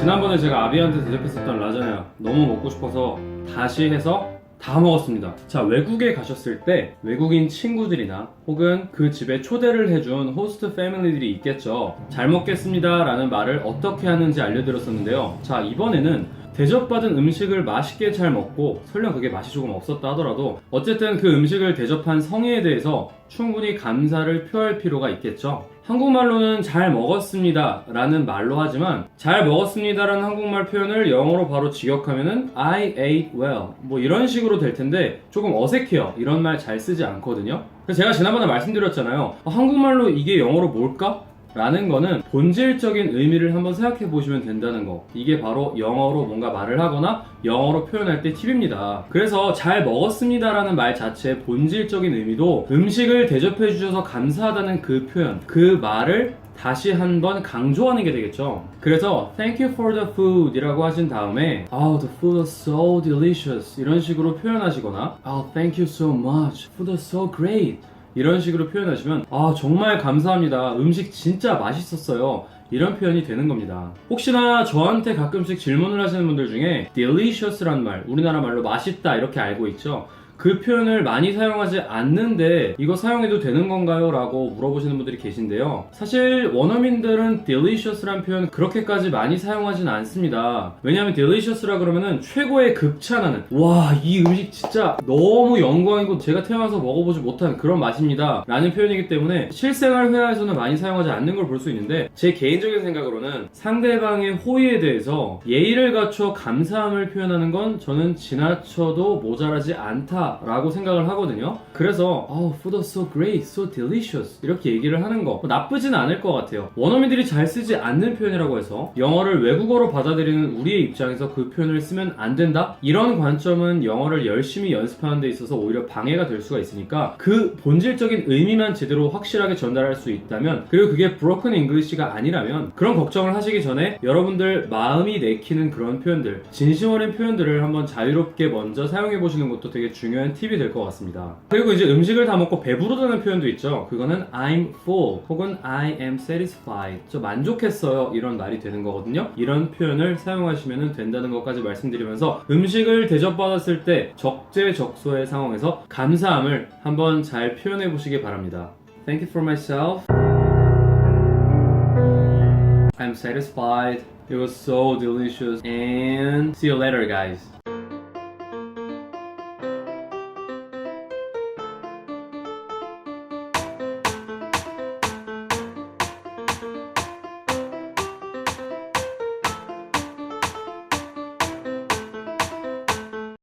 지난번에 제가 아비한테 대접했었던 라자냐 너무 먹고 싶어서 다시 해서 다 먹었습니다. 자, 외국에 가셨을 때 외국인 친구들이나 혹은 그 집에 초대를 해준 호스트 패밀리들이 있겠죠. 잘 먹겠습니다 라는 말을 어떻게 하는지 알려드렸었는데요. 자, 이번에는 대접받은 음식을 맛있게 잘 먹고 설령 그게 맛이 조금 없었다 하더라도 어쨌든 그 음식을 대접한 성의에 대해서 충분히 감사를 표할 필요가 있겠죠. 한국말로는 잘 먹었습니다 라는 말로 하지만 잘 먹었습니다 라는 한국말 표현을 영어로 바로 직역하면은 I ate well 뭐 이런 식으로 될 텐데 조금 어색해요 이런 말 잘 쓰지 않거든요 제가 지난번에 말씀드렸잖아요 어, 한국말로 이게 영어로 뭘까? 라는 거는 본질적인 의미를 한번 생각해 보시면 된다는 거. 이게 바로 영어로 뭔가 말을 하거나 영어로 표현할 때 팁입니다. 그래서 잘 먹었습니다라는 말 자체의 본질적인 의미도 음식을 대접해 주셔서 감사하다는 그 표현, 그 말을 다시 한번 강조하는 게 되겠죠. 그래서 thank you for the food 이라고 하신 다음에 oh the food was so delicious 이런 식으로 표현하시거나 oh thank you so much food was so great 이런 식으로 표현하시면 아 정말 감사합니다. 음식 진짜 맛있었어요. 이런 표현이 되는 겁니다. 혹시나 저한테 가끔씩 질문을 하시는 분들 중에 delicious라는 말 우리나라 말로 맛있다 이렇게 알고 있죠 그 표현을 많이 사용하지 않는데 이거 사용해도 되는 건가요? 라고 물어보시는 분들이 계신데요. 사실 원어민들은 delicious란 표현 그렇게까지 많이 사용하진 않습니다. 왜냐하면 delicious라 그러면은 최고의 극찬하는 와 이 음식 진짜 너무 영광이고 제가 태어나서 먹어보지 못한 그런 맛입니다. 라는 표현이기 때문에 실생활 회화에서는 많이 사용하지 않는 걸 볼 수 있는데 제 개인적인 생각으로는 상대방의 호의에 대해서 예의를 갖춰 감사함을 표현하는 건 저는 지나쳐도 모자라지 않다 라고 생각을 하거든요. 그래서 oh, food was so great, so delicious 이렇게 얘기를 하는 거 나쁘진 않을 것 같아요. 원어민들이 잘 쓰지 않는 표현이라고 해서 영어를 외국어로 받아들이는 우리의 입장에서 그 표현을 쓰면 안 된다? 이런 관점은 영어를 열심히 연습하는 데 있어서 오히려 방해가 될 수가 있으니까 그 본질적인 의미만 제대로 확실하게 전달할 수 있다면 그리고 그게 broken English가 아니라면 그런 걱정을 하시기 전에 여러분들 마음이 내키는 그런 표현들 진심 어린 표현들을 한번 자유롭게 먼저 사용해 보시는 것도 되게 중요 한 팁이 될 것 같습니다. 그리고 이제 음식을 다 먹고 배부르다는 표현도 있죠. 그거는 I'm full 혹은 I am satisfied. 저 만족했어요. 이런 말이 되는 거거든요. 이런 표현을 사용하시면 된다는 것까지 말씀드리면서 음식을 대접받았을 때 적재적소의 상황에서 감사함을 한번 잘 표현해 보시기 바랍니다. Thank you for myself. I'm satisfied. It was so delicious. And see you later, guys.